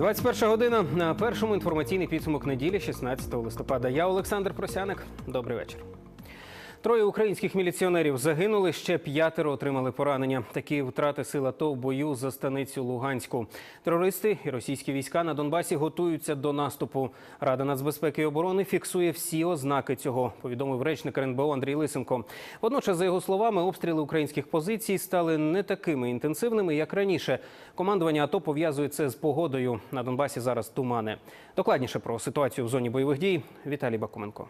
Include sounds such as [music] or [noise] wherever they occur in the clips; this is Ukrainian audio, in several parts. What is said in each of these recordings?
21 година на першому інформаційний підсумок неділі, 16 листопада. Я Олександр Просяник. Добрий вечір. Троє українських міліціонерів загинули, ще п'ятеро отримали поранення. Такі втрати сил АТО в бою за станицю Луганську. Терористи і російські війська на Донбасі готуються до наступу. Рада нацбезпеки і оборони фіксує всі ознаки цього. Повідомив речник РНБО Андрій Лисенко. Водночас, за його словами, обстріли українських позицій стали не такими інтенсивними, як раніше. Командування АТО пов'язує це з погодою. На Донбасі зараз тумани. Докладніше про ситуацію в зоні бойових дій. Віталій Бакуменко.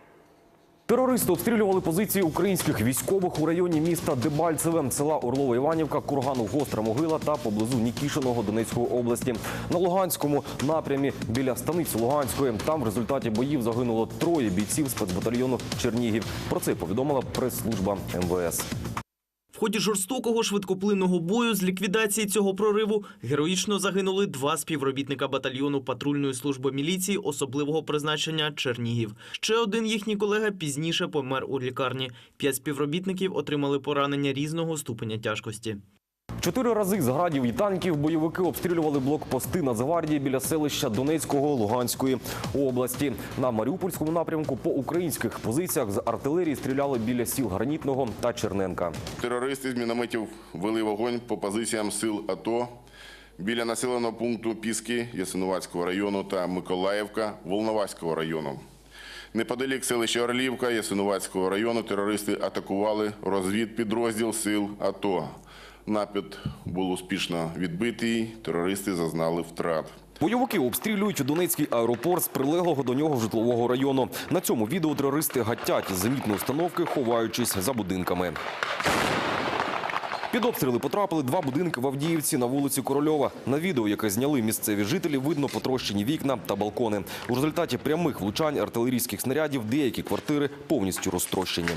Терористи обстрілювали позиції українських військових у районі міста Дебальцеве, села Орлова Іванівка, Кургану Гостра Могила та поблизу Нікішиного Донецької області. На Луганському напрямі біля станиці Луганської. Там в результаті боїв загинуло троє бійців спецбатальйону Чернігів. Про це повідомила прес-служба МВС. Ході жорстокого швидкоплинного бою з ліквідації цього прориву героїчно загинули два співробітника батальйону патрульної служби міліції особливого призначення Чернігів. Ще один їхній колега пізніше помер у лікарні. П'ять співробітників отримали поранення різного ступеня тяжкості. Чотири рази з градів і танків бойовики обстрілювали блокпости Нацгвардії біля селища Донецького Луганської області. На Маріупольському напрямку по українських позиціях з артилерії стріляли біля сіл Гранітного та Черненка. Терористи з мінометів вели вогонь по позиціям сил АТО біля населеного пункту Піски Ясинуватського району та Миколаївка Волноваського району. Неподалік селища Орлівка Ясинуватського району терористи атакували розвідпідрозділ сил АТО. Напад був успішно відбитий, терористи зазнали втрат. Бойовики обстрілюють Донецький аеропорт з прилеглого до нього житлового району. На цьому відео терористи гатять із зенітної установки, ховаючись за будинками. Під обстріли потрапили два будинки в Авдіївці на вулиці Корольова. На відео, яке зняли місцеві жителі, видно потрощені вікна та балкони. У результаті прямих влучань артилерійських снарядів деякі квартири повністю розтрощені.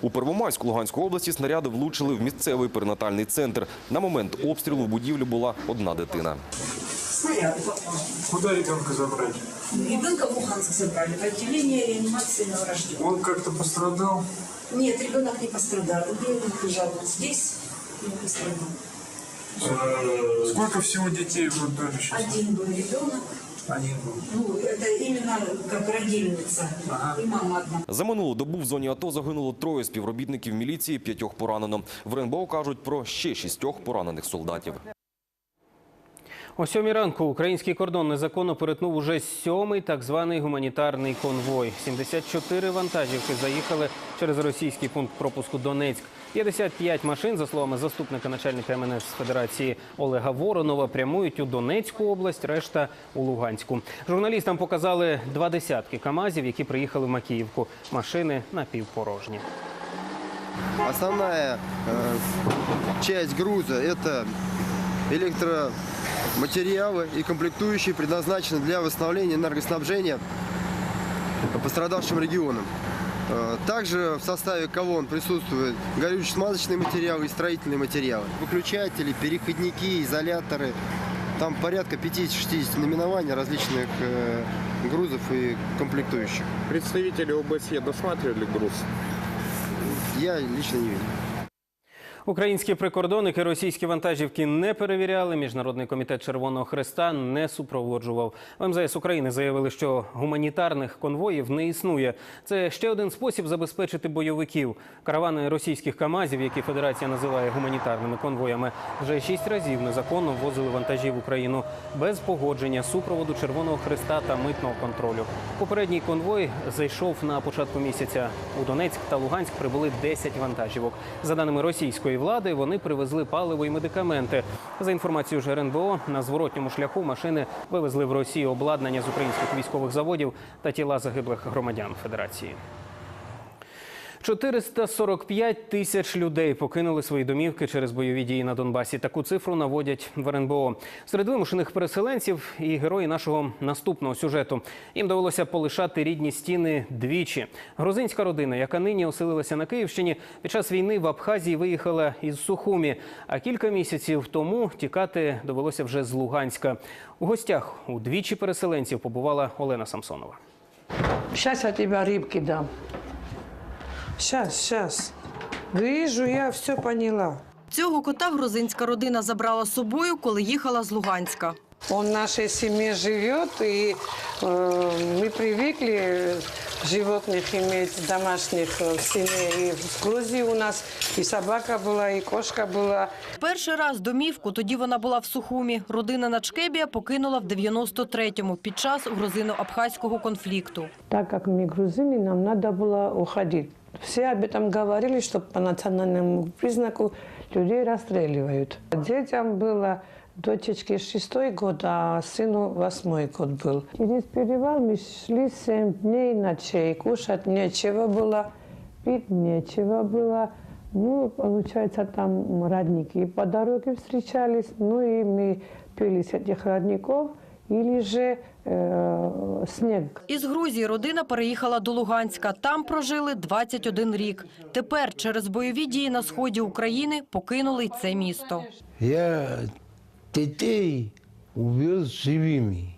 У Первомайську Луганської області снаряди влучили в місцевий перинатальний центр. На момент обстрілу в будівлі була одна дитина. Снаряды попали. Куда ребенка забрать? Ребенка в Луганск забрали, в отделение реанимации новорожденных. Он как-то пострадал? Нет, ребенок не пострадал. Ребенок лежал вот здесь, не пострадал. Сколько всего детей в роддоме сейчас? Один был ребенок, Один ну, и мама одна. За минулу добу в зоні АТО загинуло троє співробітників міліції, п'ятьох поранено. В РНБО кажуть про ще шістьох поранених солдатів. О сьомій ранку український кордон незаконно перетнув уже сьомий так званий гуманітарний конвой. 74 вантажівки заїхали через російський пункт пропуску Донецьк. 55 машин, за словами заступника начальника МНС Федерації Олега Воронова, прямують у Донецьку область, решта у Луганську. Журналістам показали два десятки камазів, які приїхали в Макіївку. Машини напівпорожні. Основная э, часть груза – это электроматериалы и комплектующие, предназначены для восстановления энергоснабжения пострадавшим регионам. Э, Также в составе колонн присутствуют горюче-смазочные материалы и строительные материалы. Выключатели, переходники, изоляторы. Там порядка 50-60 наименований различных э, грузов и комплектующих. Представители ОБСЕ досматривали груз? Я лично не видел. Українські прикордонники російські вантажівки не перевіряли. Міжнародний комітет Червоного Хреста не супроводжував. В МЗС України заявили, що гуманітарних конвоїв не існує. Це ще один спосіб забезпечити бойовиків. Каравани російських камазів, які Федерація називає гуманітарними конвоями, вже шість разів незаконно ввозили вантажі в Україну без погодження супроводу Червоного Хреста та митного контролю. Попередній конвой зайшов на початку місяця. У Донецьк та Луганськ прибули 10 вантажівок. За даними російської влади, вони привезли паливо і медикаменти. За інформацією ЖРНБО, на зворотньому шляху машини вивезли в Росію обладнання з українських військових заводів та тіла загиблих громадян Федерації. 445 тисяч людей покинули свої домівки через бойові дії на Донбасі. Таку цифру наводять в РНБО. Серед вимушених переселенців і герої нашого наступного сюжету. Їм довелося полишати рідні стіни двічі. Грузинська родина, яка нині оселилася на Київщині, під час війни в Абхазії виїхала із Сухумі. А кілька місяців тому тікати довелося вже з Луганська. У гостях у двічі переселенців побувала Олена Самсонова. Сейчас я тебе рыбки дам. Сейчас, сейчас. Вижу, я все поняла. Цього кота грузинська родина забрала з собою, коли їхала з Луганська. Он в нашей семье живет, и э, мы привыкли животных иметь домашних э, в семье. И в Грузии у нас и собака была, и кошка была. Перший раз домівку, тоді вона була в Сухумі. Родина Начкебія покинула в 93-му під час грузино-абхазького конфлікту. Так как мы грузины, нам надо было уходить. Все об этом говорили, что по национальному признаку людей расстреливают. Детям было дочечке шестой год, а сыну восьмой год был. Через перевал мы шли семь дней ночей. Кушать нечего было, пить нечего было. Ну, получается, там родники по дороге встречались, ну и мы пили с этих родников или же э, снег Із Грузії родина переїхала до Луганська. Там прожили 21 рік. Тепер через бойові дії на сході України покинули й це місто. Я детей увез живыми.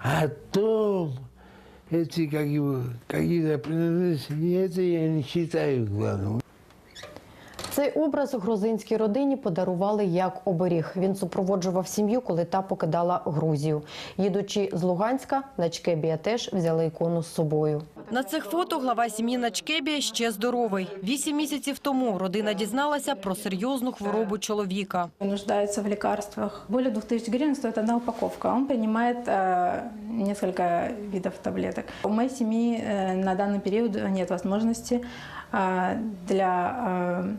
А то эти как его, какие-то принадлежности, это я не считаю главным. Цей образ грузинській родині подарували як оберіг. Він супроводжував сім'ю, коли та покидала Грузію. Їдучи з Луганська, Начкебія теж взяли ікону з собою. На цих фото глава сім'ї Начкебія ще здоровий. Вісім місяців тому родина дізналася про серйозну хворобу чоловіка. нуждается в лекарствах. Более 2000 гривен стоит одна упаковка. Он принимает э, несколько видов таблеток. У моей семьи э, на данный период нет возможности э, для,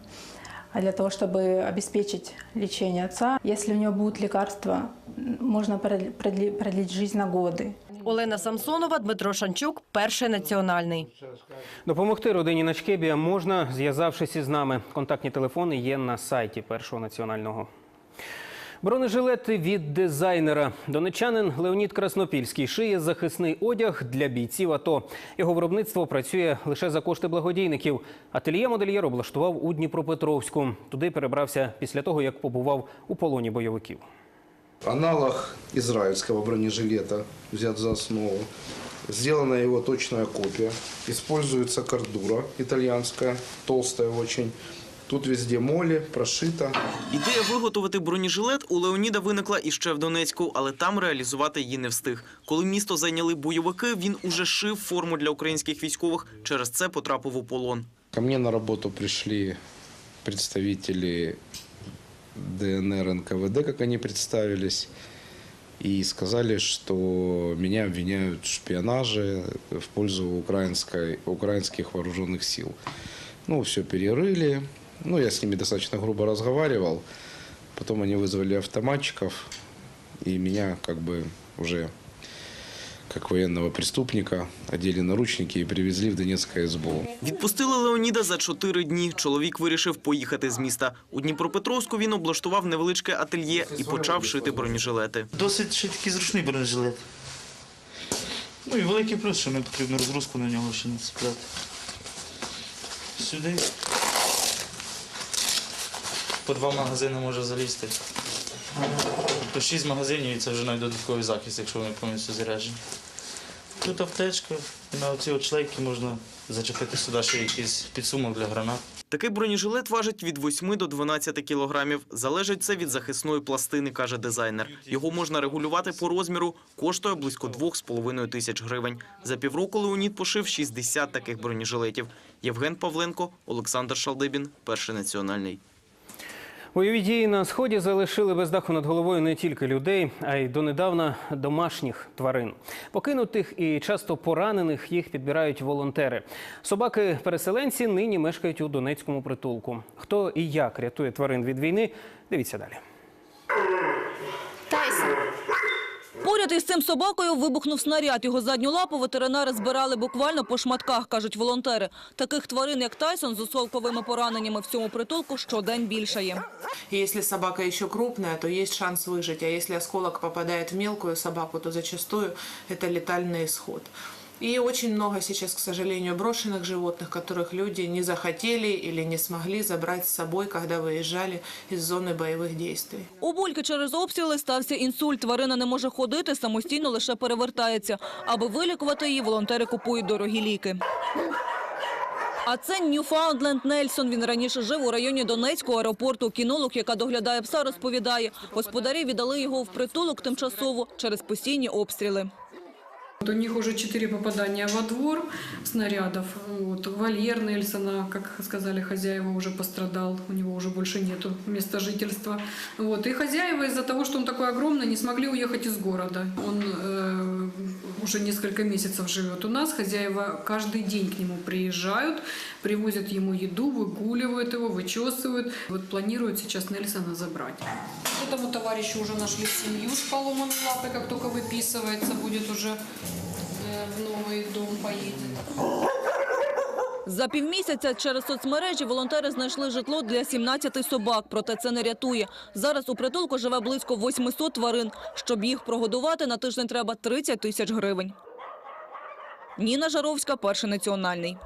э, для того, чтобы обеспечить лечение отца. Если у него будут лекарства, можно продли- продли- продлить жизнь на годы. Олена Самсонова, Дмитро Шанчук, перший національний. Допомогти родині Начкебія можна, зв'язавшись із нами. Контактні телефони є на сайті Першого національного. Бронежилети від дизайнера. Донечанин Леонід Краснопільський шиє захисний одяг для бійців АТО. Його виробництво працює лише за кошти благодійників. Ательє модельєр облаштував у Дніпропетровську. Туди перебрався після того, як побував у полоні бойовиків. Аналог израильского бронежилета взят за основу. Сделана его точная копия. Используется кордура итальянская, толстая очень. Тут везде моли, прошито. Ідея виготовити бронежилет у Леоніда виникла іще в Донецьку, але там реалізувати її не встиг. Коли місто зайняли бойовики, він уже шив форму для українських військових. Через це потрапив у полон. Ко мне на работу пришли представители ДНР, НКВД, как они представились, и сказали, что меня обвиняют в шпионаже в пользу украинской, украинских вооруженных сил. Ну, все перерыли. Ну, я с ними достаточно грубо разговаривал. Потом они вызвали автоматчиков, и меня как бы уже как военного преступника одели наручники и привезли в Донецкое СБУ. Відпустили Леоніда за чотири дні. Чоловік вирішив поїхати з міста. У Дніпропетровську він облаштував невеличке ательє і почав шити бронежилети. Досить ще такий зручний бронежилет. Ну і великий плюс, що не потрібно розгрузку на нього ще не цепляти. Сюди. По два магазини може залізти. Тобто шість магазинів і це вже навіть додатковий захист, якщо вони повністю заряджені. Тут аптечка, на оці от шлейки можна зачепити сюди ще якийсь підсумок для гранат. Такий бронежилет важить від 8 до 12 кілограмів. Залежить це від захисної пластини, каже дизайнер. Його можна регулювати по розміру, коштує близько 2,5 тисяч гривень. За півроку Леонід пошив 60 таких бронежилетів. Євген Павленко, Олександр Шалдибін, Перший національний. Бойові дії на сході залишили без даху над головою не тільки людей, а й донедавна домашніх тварин. Покинутих і часто поранених їх підбирають волонтери. Собаки-переселенці нині мешкають у Донецькому притулку. Хто і як рятує тварин від війни? Дивіться далі. Поряд із цим собакою вибухнув снаряд. Його задню лапу ветеринари збирали буквально по шматках, кажуть волонтери. Таких тварин, як Тайсон, з осколковими пораненнями в цьому притулку щодень більшає. Если собака еще крупная, то есть шанс выжить. А если осколок попадает в мелкую собаку, то зачастую это летальный исход. И очень много сейчас, к сожалению, брошенных животных, которых люди не захотели или не смогли забрать с собой, когда выезжали из зоны боевых действий. У Бульки через обстріли стався інсульт. Тварина не може ходити, самостійно лише перевертається. Аби вилікувати її, волонтери купують дорогі ліки. А це Ньюфаундленд Нельсон. Він раніше жив у районі Донецького аеропорту. Кінолог, яка доглядає пса, розповідає. Господарі віддали його в притулок тимчасово через постійні обстріли. Вот У них уже четыре попадания во двор снарядов. Вот. Вольер Нельсона, как сказали хозяева, уже пострадал. У него уже больше нету места жительства. Вот. И хозяева из-за того, что он такой огромный, не смогли уехать из города. Он э, уже несколько месяцев живет у нас. Хозяева каждый день к нему приезжают, привозят ему еду, выгуливают его, вычесывают. Вот планируют сейчас Нельсона забрать. Этому товарищу уже нашли семью с поломанной лапой, как только выписывается, будет уже э, в новый дом поедет. За півмісяця через соцмережі волонтери знайшли житло для 17 собак, проте це не рятує. Зараз у притулку живе близько 800 тварин. Щоб їх прогодувати, на тиждень треба 30 тисяч гривень. Ніна Жаровська, Перший національний.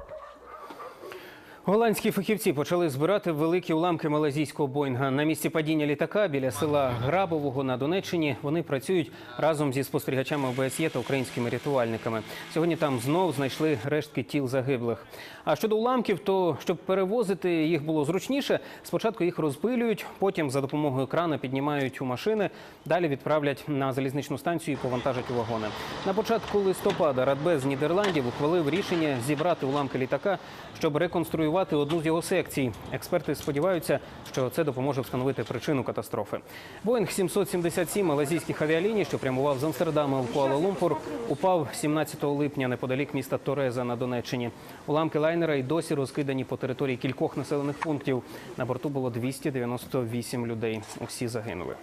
Голландські фахівці почали збирати великі уламки малазійського Боїнга. На місці падіння літака біля села Грабового на Донеччині вони працюють разом зі спостерігачами ОБСЄ та українськими рятувальниками. Сьогодні там знов знайшли рештки тіл загиблих. А щодо уламків, то щоб перевозити їх було зручніше, спочатку їх розпилюють, потім за допомогою крана піднімають у машини, далі відправлять на залізничну станцію і повантажать у вагони. На початку листопада Радбез Нідерландів ухвалив рішення зібрати уламки літака, щоб реконструювати одну з його секцій. Експерти сподіваються, що це допоможе встановити причину катастрофи. Боїнг 777 малазійських авіаліній, що прямував з Амстердама в Куала-Лумпур, упав 17 липня неподалік міста Тореза на Донеччині. Уламки лайнера й досі розкидані по території кількох населених пунктів. На борту було 298 людей. Усі загинули.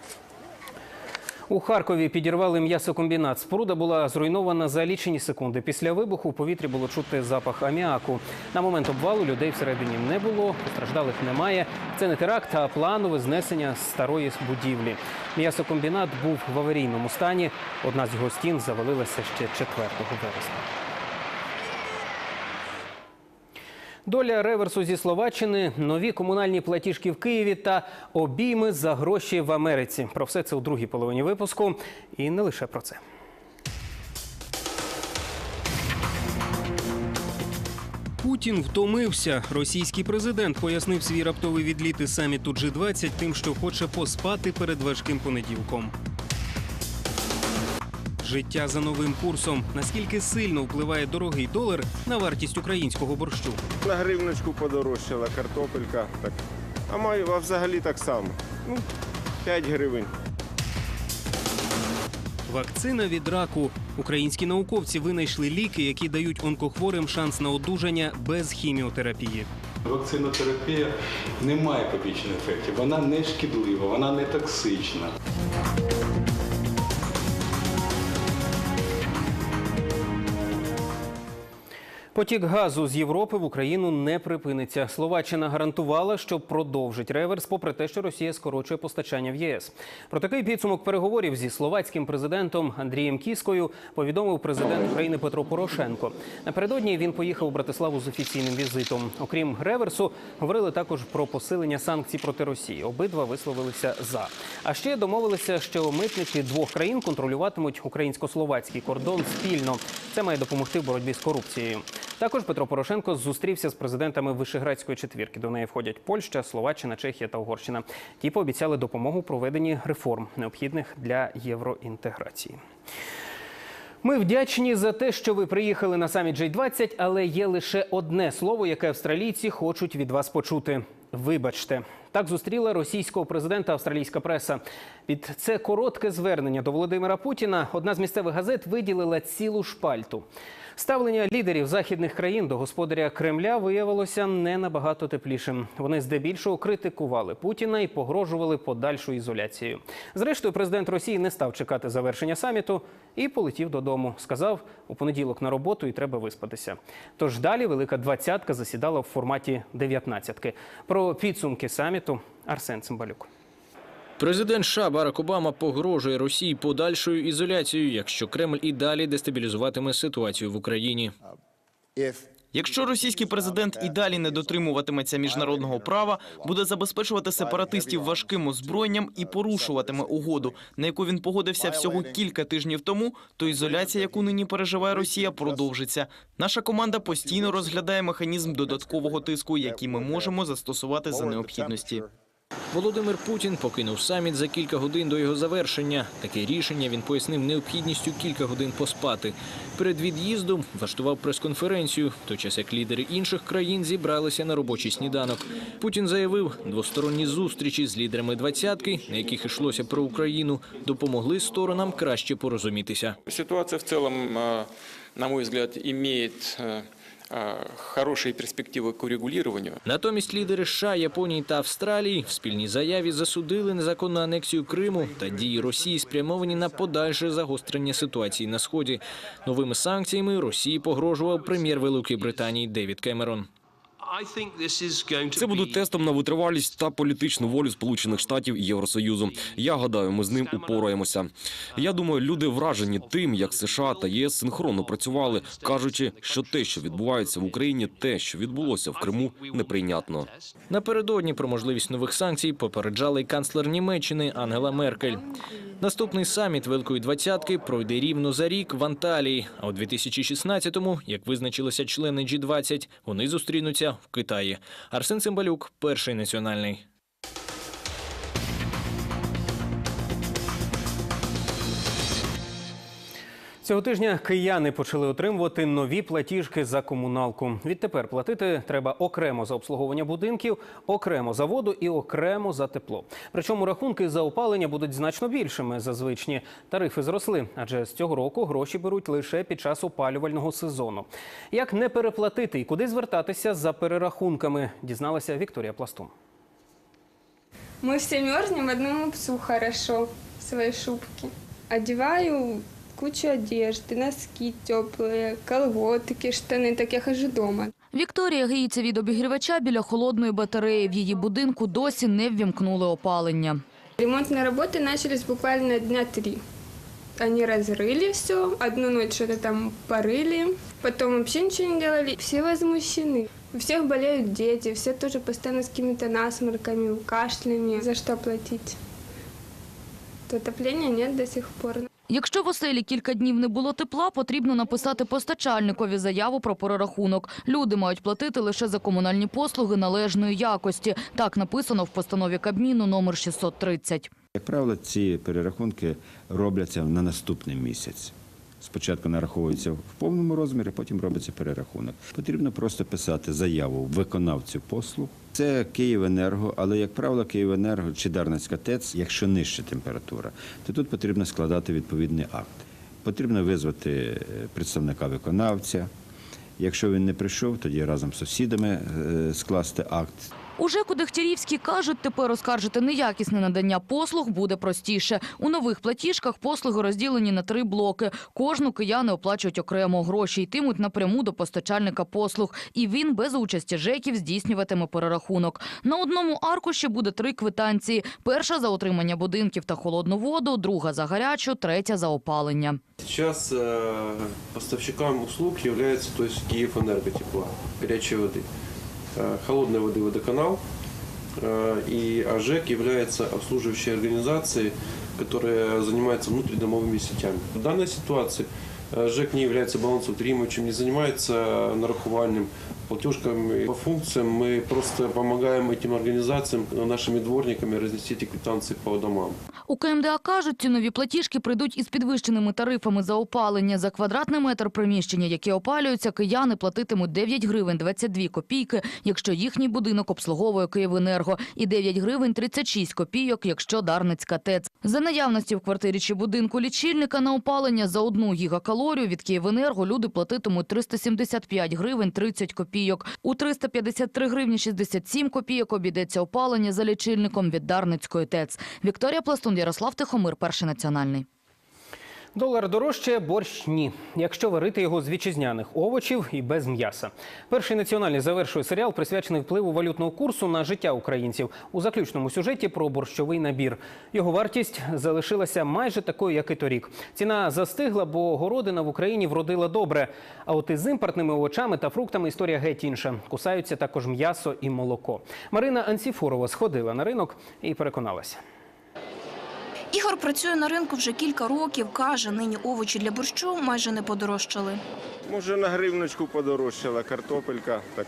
У Харкові підірвали м'ясокомбінат. Споруда була зруйнована за лічені секунди. Після вибуху в повітрі було чути запах аміаку. На момент обвалу людей всередині не було, постраждалих немає. Це не теракт, а планове знесення старої будівлі. М'ясокомбінат був в аварійному стані. Одна з його стін завалилася ще 4 вересня. Доля реверсу зі Словаччини, нові комунальні платіжки в Києві та обійми за гроші в Америці. Про все це у другій половині випуску. І не лише про це. Путін втомився. Російський президент пояснив свій раптовий відліт із саміту G20 тим, що хоче поспати перед важким понеділком. Життя за новим курсом. Наскільки сильно впливає дорогий долар на вартість українського борщу? На гривночку подорожчала картопелька. Так. А маю, а взагалі так само. Ну, 5 гривень. Вакцина від раку. Українські науковці винайшли ліки, які дають онкохворим шанс на одужання без хіміотерапії. Вакцинотерапія не має побічних ефектів, вона не шкідлива, вона не токсична. Потік газу з Європи в Україну не припиниться. Словаччина гарантувала, що продовжить реверс, попри те, що Росія скорочує постачання в ЄС. Про такий підсумок переговорів зі словацьким президентом Андрієм Кіскою повідомив президент України Петро Порошенко. Напередодні він поїхав у Братиславу з офіційним візитом. Окрім реверсу, говорили також про посилення санкцій проти Росії. Обидва висловилися за. А ще домовилися, що митники двох країн контролюватимуть українсько-словацький кордон спільно. Це має допомогти в боротьбі з корупцією. Також Петро Порошенко зустрівся з президентами Вишеградської четвірки. До неї входять Польща, Словаччина, Чехія та Угорщина. Ті пообіцяли допомогу у проведенні реформ, необхідних для євроінтеграції. Ми вдячні за те, що ви приїхали на саміт G20, але є лише одне слово, яке австралійці хочуть від вас почути. Вибачте, так зустріла російського президента австралійська преса. Під це коротке звернення до Володимира Путіна одна з місцевих газет виділила цілу шпальту. Ставлення лідерів західних країн до господаря Кремля виявилося не набагато теплішим. Вони здебільшого критикували Путіна і погрожували подальшою ізоляцією. Зрештою, президент Росії не став чекати завершення саміту і полетів додому. Сказав у понеділок на роботу і треба виспатися. Тож далі велика двадцятка засідала в форматі дев'ятнадцятки. Про підсумки саміту Арсен Цимбалюк. Президент США Барак Обама погрожує Росії подальшою ізоляцією, якщо Кремль і далі дестабілізуватиме ситуацію в Україні. Якщо російський президент і далі не дотримуватиметься міжнародного права, буде забезпечувати сепаратистів важким озброєнням і порушуватиме угоду, на яку він погодився всього кілька тижнів тому, то ізоляція, яку нині переживає Росія, продовжиться. Наша команда постійно розглядає механізм додаткового тиску, який ми можемо застосувати за необхідності. Володимир Путін покинув саміт за кілька годин до його завершення. Таке рішення він пояснив необхідністю кілька годин поспати. Перед від'їздом влаштував прес-конференцію, в той час як лідери інших країн зібралися на робочий сніданок. Путін заявив, двосторонні зустрічі з лідерами двадцятки, на яких йшлося про Україну, допомогли сторонам краще порозумітися. Ситуация в целом, э, на мой взгляд, имеет э, э, хорошие перспективы к урегулированию. Натомість лідери США, Японії та Австралії в спільній заяві засудили незаконну анексію Криму та дії Росії, спрямовані на подальше загострення ситуації на сході. Новими санкціями Росії погрожував прем'єр Великої Британії Девід Кемерон. Це буде тестом на витривалість та політичну волю Сполучених Штатів і Євросоюзу. Я гадаю, ми з ним упораємося. Я думаю, люди вражені тим, як США та ЄС синхронно працювали, кажучи, що те, що відбувається в Україні, те, що відбулося в Криму, неприйнятно. Напередодні про можливість нових санкцій попереджала й канцлер Німеччини Ангела Меркель. Наступний саміт Великої двадцятки пройде рівно за рік в Анталії. А у 2016-му, як визначилися члени G20, вони зустрінуться в Китаї. Арсен Цимбалюк, перший національний. Цього тижня кияни почали отримувати нові платіжки за комуналку. Відтепер платити треба окремо за обслуговування будинків, окремо за воду і окремо за тепло. Причому рахунки за опалення будуть значно більшими за звичні. Тарифи зросли, адже з цього року гроші беруть лише під час опалювального сезону. Як не переплатити і куди звертатися за перерахунками, дізналася Вікторія Пластун. Мы все мерзнем, одному псу хорошо в своей шубке. Одеваю кучу одежды, носки теплые, колготки, штаны, так я хожу дома. Вікторія гріється від обігрівача біля холодної батареї. В її будинку досі не ввімкнули опалення. Ремонтные работы начались буквально дня три. Они разрыли все, одну ночь что-то там порыли, потом вообще ничего не делали. Все возмущены. У всех болеют дети, все тоже постоянно с какими-то насморками, кашлями. За что платить? То отопления нет до сих пор. Якщо в оселі кілька днів не було тепла, потрібно написати постачальникові заяву про перерахунок. Люди мають платити лише за комунальні послуги належної якості. Так написано в постанові Кабміну номер 630. Як правило, ці перерахунки робляться на наступний місяць. Спочатку нараховується в повному розмірі, потім робиться перерахунок. Потрібно просто писати заяву виконавцю послуг. Це Київенерго, але як правило, Київенерго чи Дарницька ТЕЦ, якщо нижча температура, то тут потрібно складати відповідний акт. Потрібно визвати е, представника виконавця. Якщо він не прийшов, тоді разом з сусідами е, скласти акт. У ЖЕКу Дегтярівський кажуть, тепер оскаржити неякісне надання послуг буде простіше. У нових платіжках послуги розділені на три блоки. Кожну кияни оплачують окремо гроші, йтимуть напряму до постачальника послуг. І він без участі ЖЕКів здійснюватиме перерахунок. На одному аркуші буде три квитанції. Перша за отримання будинків та холодну воду, друга за гарячу, третя за опалення. Сейчас э, поставщиком услуг является то есть Киевэнерготепла, горячей воды. Э, холодной воды водоканал. Э, и АЖЭК является обслуживающей организацией, которая занимается внутридомовыми сетями. В данной ситуации э, ЖЭК не является балансоутримуючим, не занимается нарахувальным платежками. По функциям мы просто помогаем этим организациям нашими дворниками разнести эти квитанции по домам. У КМДА кажуть, ці нові платіжки прийдуть із підвищеними тарифами за опалення. За квадратний метр приміщення, яке опалюється, кияни платитимуть 9 гривень 22 копійки, якщо їхній будинок обслуговує Київенерго, і 9 гривень 36 копійок, якщо Дарницька ТЕЦ. За наявності в квартирі чи будинку лічильника на опалення за одну гігакалорію від Київенерго люди платитимуть 375 гривень 30 копійок. У 353 гривні 67 копійок обійдеться опалення за лічильником від Дарницької ТЕЦ. Вікторія Пластун, Ярослав Тихомир, Перший національний. Долар дорожче, борщ ні. Якщо варити його з вітчизняних овочів і без м'яса. Перший національний завершує серіал, присвячений впливу валютного курсу на життя українців. У заключному сюжеті про борщовий набір. Його вартість залишилася майже такою, як і торік. Ціна застигла, бо городина в Україні вродила добре. А от із імпортними овочами та фруктами історія геть інша. Кусаються також м'ясо і молоко. Марина Анціфорова сходила на ринок і переконалася. Ігор працює на ринку вже кілька років. Каже, нині овочі для борщу майже не подорожчали. Може на гривночку подорожчала картопелька. Так.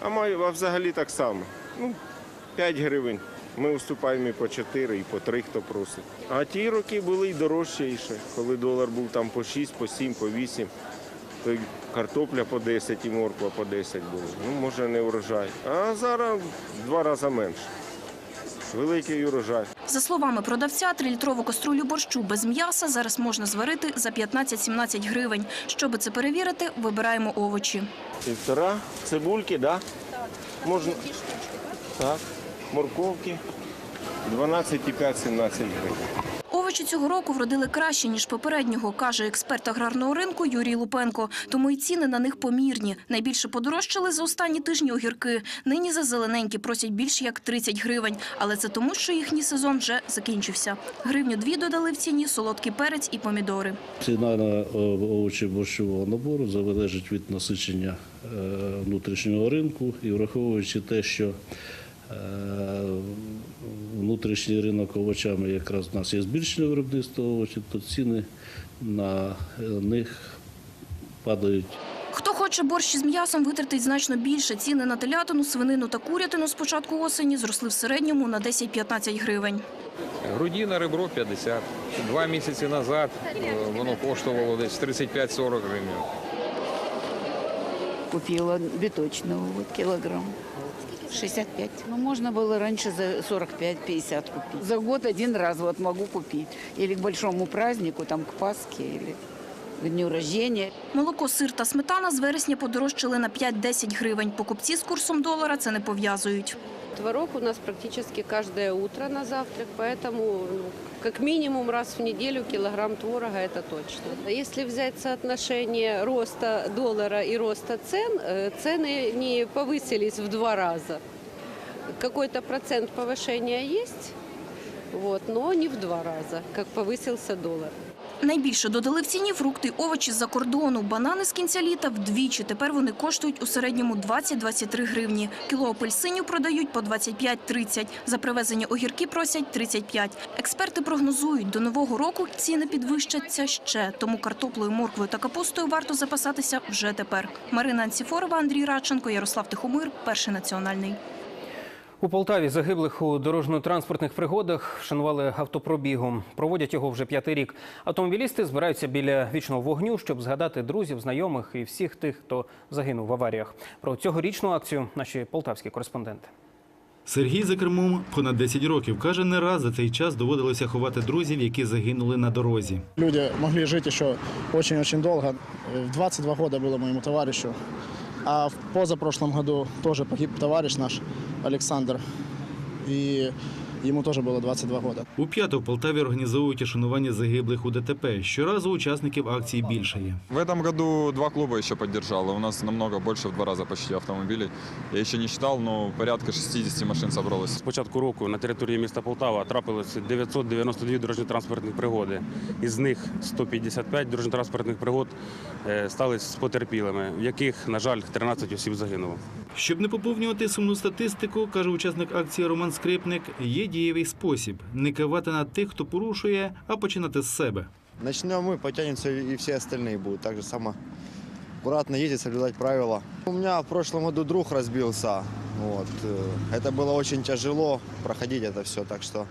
А, маю, а взагалі так само. Ну, 5 гривень. Ми уступаємо і по 4, і по 3, хто просить. А ті роки були й дорожчіше, коли долар був там по 6, по 7, по 8. То й картопля по 10 і морква по 10 були. Ну, може, не урожай. А зараз в два рази менше. Великий урожай. За словами продавця, трилітрову каструлю борщу без м'яса зараз можна зварити за 15-17 гривень. Щоби це перевірити, вибираємо овочі. Півтора цибульки, да? Так. Можна. Так. Морковки 12,5-17 гривень. Овочі цього року вродили краще, ніж попереднього, каже експерт аграрного ринку Юрій Лупенко. Тому і ціни на них помірні. Найбільше подорожчали за останні тижні огірки. Нині за зелененькі просять більше як 30 гривень. Але це тому, що їхній сезон вже закінчився. Гривню дві додали в ціні солодкий перець і помідори. Ціна на е, овочі борщового набору залежить від насичення е, внутрішнього ринку і враховуючи те, що внутрішній ринок овочами якраз у нас є збільшення виробництва овочів, то ціни на е, них падають. Хто хоче борщ із м'ясом, витратить значно більше. Ціни на телятину, свинину та курятину з початку осені зросли в середньому на 10-15 гривень. Грудіна ребро 50. Два місяці назад е, воно коштувало десь 35-40 гривень. Купила биточного вот килограмм. 65. Ну, можно было раньше за 45-50 купить. За год один раз вот могу купить. Или к большому празднику, там, к Пасхе, или к дню рождения. Молоко, сир та сметана з вересня подорожчали на 5-10 гривень. Покупці з курсом долара це не пов'язують. Творог у нас практически каждое утро на завтрак, поэтому ну, как минимум раз в неделю килограмм творога это точно. Если взять соотношение роста доллара и роста цен, э, цены не повысились в два раза. Какой-то процент повышения есть, вот, но не в два раза, как повысился доллар. Найбільше додали в ціні фрукти овочі з-за кордону. Банани з кінця літа вдвічі. Тепер вони коштують у середньому 20-23 гривні. Кіло апельсинів продають по 25-30. За привезення огірки просять 35. Експерти прогнозують, до нового року ціни підвищаться ще. Тому картоплею, морквою та капустою варто запасатися вже тепер. Марина Анціфорова, Андрій Радченко, Ярослав Тихомир, Перший національний. У Полтаві загиблих у дорожньо-транспортних пригодах вшанували автопробігом. Проводять його вже п'ятий рік. Автомобілісти збираються біля вічного вогню, щоб згадати друзів, знайомих і всіх тих, хто загинув в аваріях. Про цьогорічну акцію наші полтавські кореспонденти. Сергій за кермом понад 10 років. Каже, не раз за цей час доводилося ховати друзів, які загинули на дорозі. Люди могли жить еще очень-очень долго. В 22 года было моему товарищу. А в позапрошлом году тоже погиб товарищ наш Александр. И ему тоже было 22 года. У п'яту в Полтаві організовують і загиблих у ДТП. Щоразу учасників акції більшає. В этом году два клуба еще поддержало. У нас намного больше, в два раза почти автомобилей. Я еще не считал, но порядка 60 машин собралось. З початку року на території міста Полтава трапилося 992 дорожньо-транспортних пригоди. Із них 155 дорожньо-транспортних пригод е, стали з потерпілими, в яких, на жаль, 13 осіб загинуло. Щоб не поповнювати сумну статистику, каже учасник акції Роман Скрипник, є дієвий спосіб не кивати на тих, хто порушує, а починати з себе. Начнем мы, потянемся и все остальные будут. Так же само аккуратно ездить, соблюдать правила. У меня в прошлом году друг разбился. Вот. э, Это было очень тяжело проходить это все, так что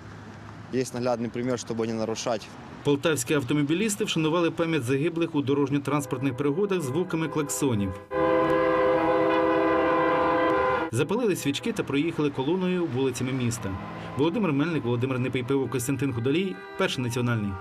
есть наглядный пример, чтобы не нарушать. Полтавські автомобілісти вшанували пам'ять загиблих у дорожньо-транспортних пригодах звуками клаксонів. Запалили свічки та проїхали колоною вулицями міста. Володимир Мельник, Володимир Непейпиво, Костянтин Худолій, перший національний.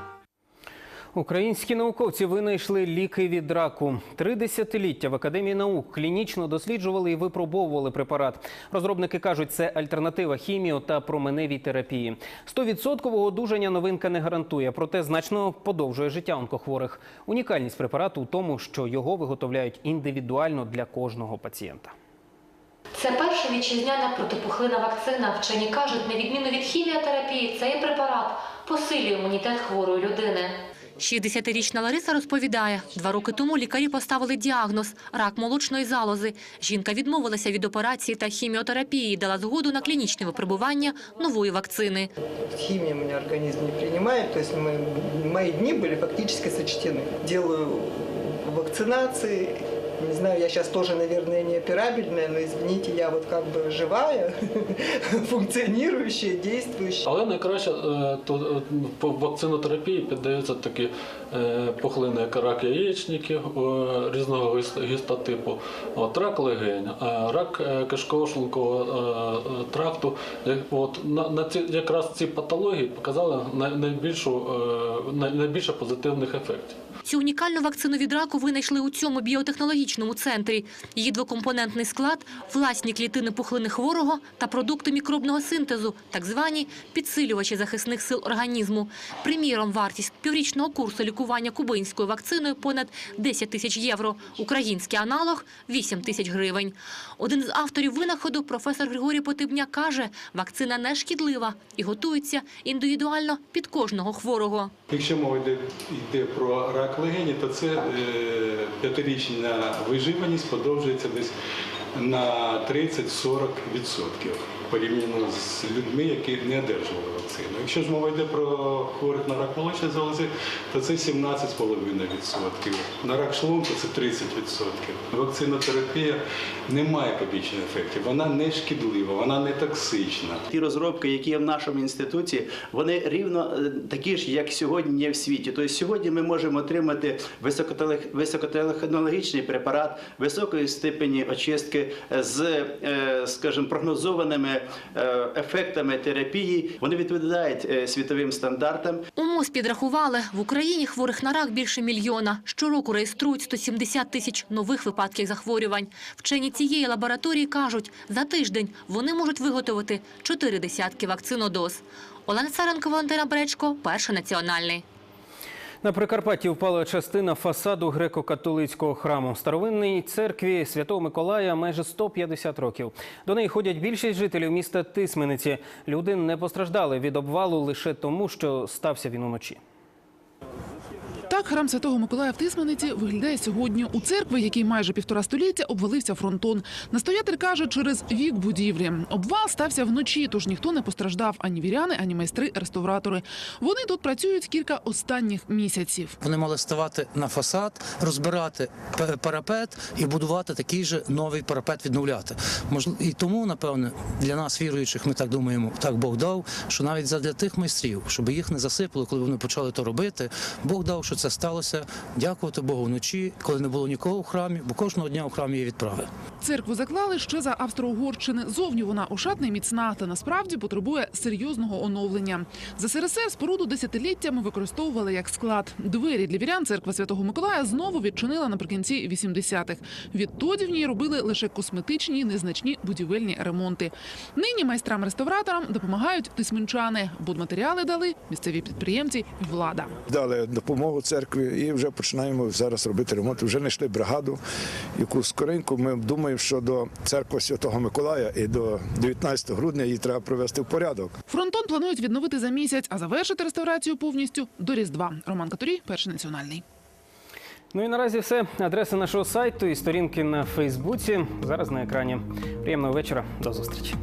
Українські науковці винайшли ліки від раку. Три десятиліття в Академії наук клінічно досліджували і випробовували препарат. Розробники кажуть, це альтернатива хіміо та променевій терапії. Стовідсоткового одужання новинка не гарантує, проте значно подовжує життя онкохворих. Унікальність препарату у тому, що його виготовляють індивідуально для кожного пацієнта. Це перша вітчизняна протипухлина вакцина. Вчені кажуть, на відміну від хіміотерапії, цей препарат посилює імунітет хворої людини. 60-річна Лариса розповідає, два роки тому лікарі поставили діагноз – рак молочної залози. Жінка відмовилася від операції та хіміотерапії і дала згоду на клінічне випробування нової вакцини. Химия меня организм не принимает, то есть мы, мои дни были фактически сочтены. не знаю, я сейчас тоже, наверное, не операбельная, но извините, я вот как бы живая, [laughs] функционирующая, действующая. Але найкраще е, то е, по вакцинотерапії піддаються такі е, пухлини, як рак яєчників різного гістотипу, от, рак легень, рак кишково-шлункового е, е, тракту. От, на, на ці, якраз ці патології показали найбільшу, найбільше позитивних ефектів. Цю унікальну вакцину від раку винайшли у цьому біотехнологічному центрі. Її двокомпонентний склад – власні клітини пухлини хворого та продукти мікробного синтезу, так звані підсилювачі захисних сил організму. Приміром, вартість піврічного курсу лікування кубинською вакциною понад 10 тисяч євро. Український аналог – 8 тисяч гривень. Один з авторів винаходу, професор Григорій Потибня, каже, вакцина не шкідлива і готується індивідуально під кожного хворого. Якщо мова йде, йде про рак легені, то це е, п'ятирічна виживаність подовжується десь на 30-40% порівняно з людьми, які не одержували вакцину. Якщо ж мова йде про хворих на рак молочної залози, то це 17,5%. На рак шлунку це 30%. Вакцинотерапія не має побічних ефектів, вона не шкідлива, вона не токсична. Ті розробки, які є в нашому інституті, вони рівно е, такі ж, як сьогодні є в світі. Тобто сьогодні ми можемо отримати високотехнологічний препарат високої степені очистки з, е, скажімо, прогнозованими ефектами терапії. Вони відповідають е, світовим стандартам. У МОЗ підрахували, в Україні хворих на рак більше мільйона. Щороку реєструють 170 тисяч нових випадків захворювань. Вчені цієї лабораторії кажуть, за тиждень вони можуть виготовити чотири десятки вакцинодоз. Олена Царенко, Валентина Бречко, Перший національний. На Прикарпатті впала частина фасаду греко-католицького храму. Старовинній церкві Святого Миколая майже 150 років. До неї ходять більшість жителів міста Тисмениці. Люди не постраждали від обвалу лише тому, що стався він уночі. Так, храм Святого Миколая в Тисмениці виглядає сьогодні. У церкви, який майже півтора століття обвалився фронтон. Настоятель каже, через вік будівлі. Обвал стався вночі, тож ніхто не постраждав ані віряни, ані майстри-реставратори. Вони тут працюють кілька останніх місяців. Вони мали ставати на фасад, розбирати парапет і будувати такий же новий парапет відновляти. І тому, напевне, для нас, віруючих, ми так думаємо, так Бог дав, що навіть задля тих майстрів, щоб їх не засипало, коли вони почали то робити, Бог дав, що це сталося. Дякувати Богу вночі, коли не було нікого у храмі, бо кожного дня у храмі є відправи. Церкву заклали ще за Австро-Угорщини. Зовні вона ошатна і міцна, та насправді потребує серйозного оновлення. За СРСР споруду десятиліттями використовували як склад. Двері для вірян церква Святого Миколая знову відчинила наприкінці 80-х. Відтоді в ній робили лише косметичні, незначні будівельні ремонти. Нині майстрам-реставраторам допомагають тисменчани. Будматеріали дали місцеві підприємці і влада. Дали допомогу церкві і вже починаємо зараз робити ремонт. Вже знайшли бригаду, яку скоренько ми думаємо, що до церкви Святого Миколая і до 19 грудня її треба привести в порядок. Фронтон планують відновити за місяць, а завершити реставрацію повністю до Різдва. Роман Каторій, перший національний. Ну і наразі все. Адреса нашого сайту і сторінки на Фейсбуці зараз на екрані. Приємного вечора. До зустрічі.